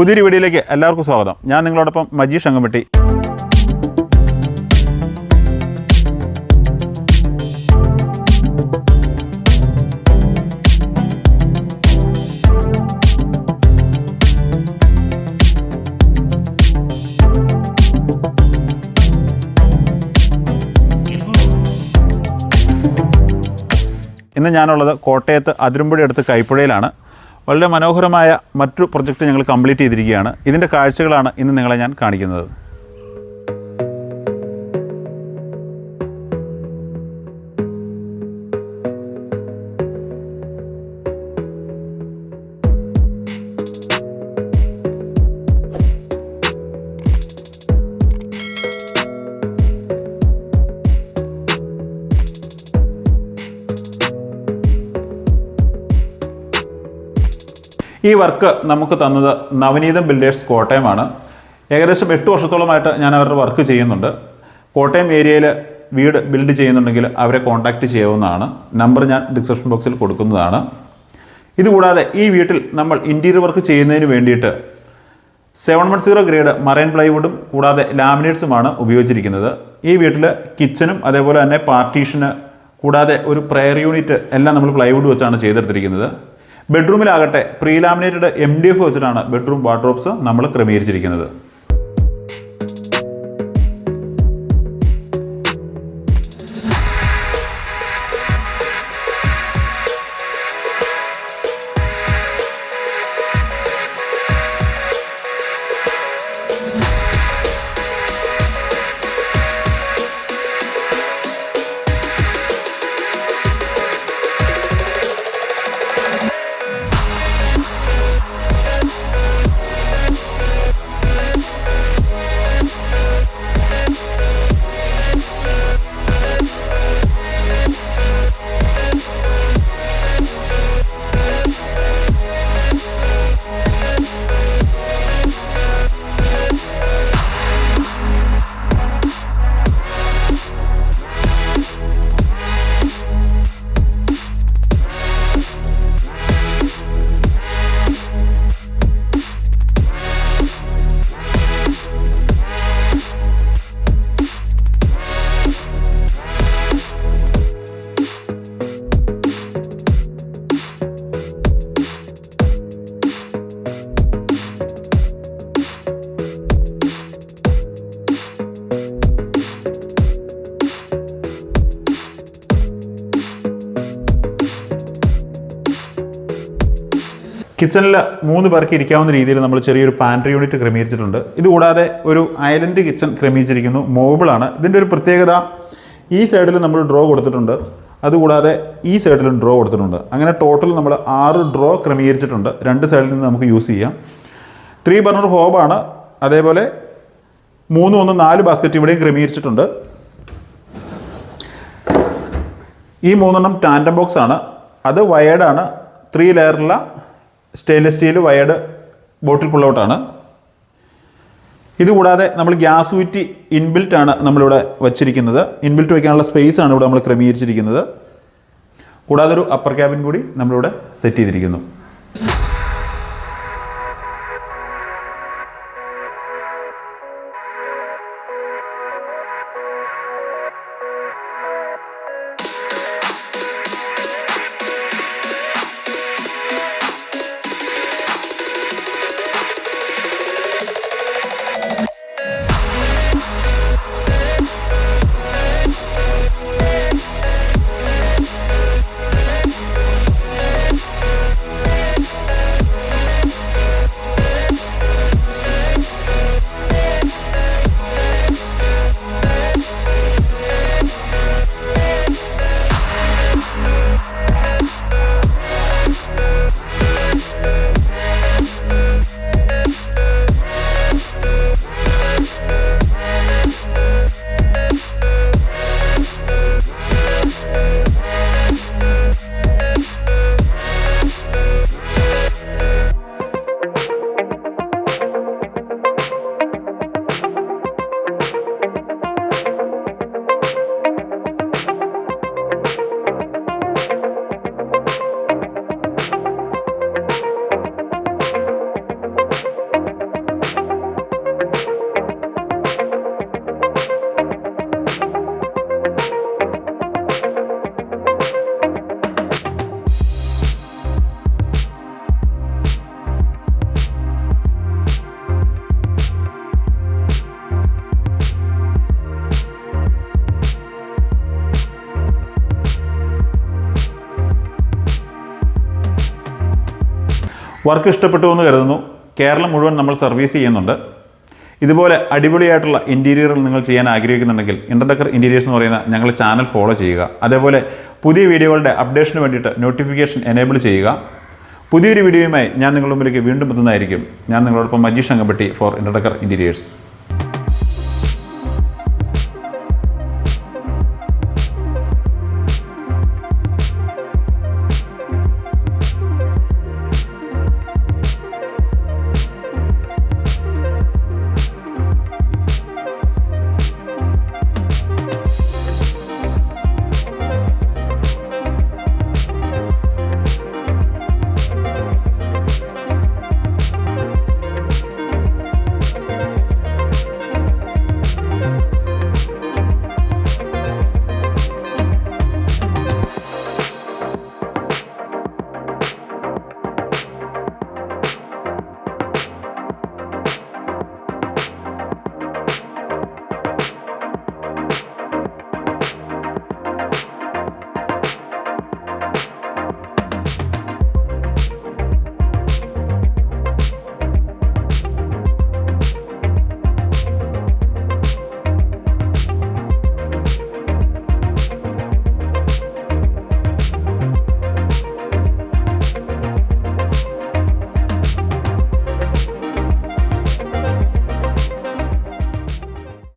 പുതിയൊരു വീഡിയോയിലേക്ക് എല്ലാവർക്കും സ്വാഗതം. ഞാൻ നിങ്ങളോടൊപ്പം മജീഷ് അങ്കമ്പട്ടി ഇന്ന് ഞാനുള്ളത് കോട്ടയത്ത് അതിരമ്പുഴ അടുത്ത് കൈപ്പുഴയിലാണ്. വളരെ മനോഹരമായ മറ്റു പ്രൊജക്റ്റ് ഞങ്ങൾ കംപ്ലീറ്റ് ചെയ്തിരിക്കുകയാണ്. ഇതിന്റെ കാഴ്ചകളാണ് ഇന്ന് നിങ്ങളെ ഞാൻ കാണിക്കുന്നത്. ഈ വർക്ക് നമുക്ക് തന്നത് നവനീതം ബിൽഡേഴ്സ് കോട്ടയമാണ്. ഏകദേശം എട്ട് വർഷത്തോളമായിട്ട് ഞാൻ അവരുടെ വർക്ക് ചെയ്യുന്നുണ്ട്. കോട്ടയം ഏരിയയിൽ വീട് ബിൽഡ് ചെയ്യുന്നുണ്ടെങ്കിൽ അവരെ കോൺടാക്റ്റ് ചെയ്യാവുന്നതാണ്. നമ്പർ ഞാൻ ഡിസ്ക്രിപ്ഷൻ ബോക്സിൽ കൊടുക്കുന്നതാണ്. ഇതുകൂടാതെ ഈ വീട്ടിൽ നമ്മൾ ഇന്റീരിയർ വർക്ക് ചെയ്യുന്നതിന് വേണ്ടിയിട്ട് seven one zero grade marine പ്ലൈവുഡും കൂടാതെ ലാമിനേറ്റ്സുമാണ് ഉപയോഗിച്ചിരിക്കുന്നത്. ഈ വീട്ടിൽ കിച്ചനും അതേപോലെ തന്നെ പാർട്ടീഷന് കൂടാതെ ഒരു പ്രെയർ യൂണിറ്റ് എല്ലാം നമ്മൾ പ്ലൈവുഡ് വെച്ചാണ് ചെയ്തെടുത്തിരിക്കുന്നത്. ബെഡ്റൂമിലാകട്ടെ പ്രീലാമിനേറ്റഡ് എം ഡി എഫ് വെച്ചിട്ടാണ് ബെഡ്റൂം വാർഡ്രോബ്സ് നമ്മൾ ക്രമീകരിച്ചിരിക്കുന്നത്. കിച്ചണിൽ മൂന്ന് പേർക്ക് ഇരിക്കാവുന്ന രീതിയിൽ നമ്മൾ ചെറിയൊരു പാൻട്രി യൂണിറ്റ് ക്രമീകരിച്ചിട്ടുണ്ട്. ഇതുകൂടാതെ ഒരു ഐലൻഡ് കിച്ചൺ ക്രമീകരിച്ചിരിക്കുന്നു. മോബിളാണ് ഇതിന്റെ ഒരു പ്രത്യേകത ഈ സൈഡിൽ നമ്മൾ ഡ്രോ കൊടുത്തിട്ടുണ്ട്. അതുകൂടാതെ ഈ സൈഡിലും ഡ്രോ കൊടുത്തിട്ടുണ്ട്. അങ്ങനെ ടോട്ടൽ നമ്മൾ ആറ് ഡ്രോ ക്രമീകരിച്ചിട്ടുണ്ട്. രണ്ട് സൈഡിൽ നിന്ന് നമുക്ക് യൂസ് ചെയ്യാം. ത്രീ ബർണർ ഹോബാണ് അതേപോലെ മൂന്ന് ഒന്ന് നാല് ബാസ്ക്കറ്റ് ഇവിടെയും ക്രമീകരിച്ചിട്ടുണ്ട്. ഈ മൂന്നെണ്ണം ടാൻഡം ബോക്സ് ആണ്. അത് വയേർഡാണ് ത്രീ ലെയറുള്ള സ്റ്റെയിൻലെസ് സ്റ്റീൽ വയേർഡ് ബോട്ടിൽ പുള്ളൗട്ടാണ് ഇതുകൂടാതെ നമ്മൾ ഗ്യാസ് ഊറ്റി ഇൻബിൽറ്റ് ആണ് നമ്മളിവിടെ വച്ചിരിക്കുന്നത്. ഇൻബിൽറ്റ് വയ്ക്കാനുള്ള സ്പേസ് ആണ് ഇവിടെ നമ്മൾ ക്രമീകരിച്ചിരിക്കുന്നത്. കൂടാതെ ഒരു അപ്പർ ക്യാബിൻ കൂടി നമ്മളിവിടെ സെറ്റ് ചെയ്തിരിക്കുന്നു. വർക്ക് ഇഷ്ടപ്പെട്ടു എന്ന് കരുതുന്നു. കേരളം മുഴുവൻ നമ്മൾ സർവീസ് ചെയ്യുന്നുണ്ട്. ഇതുപോലെ അടിപൊളിയായിട്ടുള്ള ഇന്റീരിയറിൽ നിങ്ങൾ ചെയ്യാൻ ആഗ്രഹിക്കുന്നുണ്ടെങ്കിൽ ഇന്റർഡക്കർ ഇന്റീരിയേഴ്സ് എന്ന് പറയുന്ന ഞങ്ങളുടെ ചാനൽ ഫോളോ ചെയ്യുക. അതേപോലെ പുതിയ വീഡിയോകളുടെ അപ്ഡേഷന് വേണ്ടിയിട്ട് നോട്ടിഫിക്കേഷൻ എനേബിൾ ചെയ്യുക. പുതിയൊരു വീഡിയോയുമായി ഞാൻ നിങ്ങളുടെ മുമ്പിലേക്ക് വീണ്ടും എത്തുന്നതായിരിക്കും. ഞാൻ നിങ്ങളോടൊപ്പം മജീഷ് അങ്കപ്പെട്ടി ഫോർ ഇന്റർഡക്കർ ഇന്റീരിയേഴ്സ്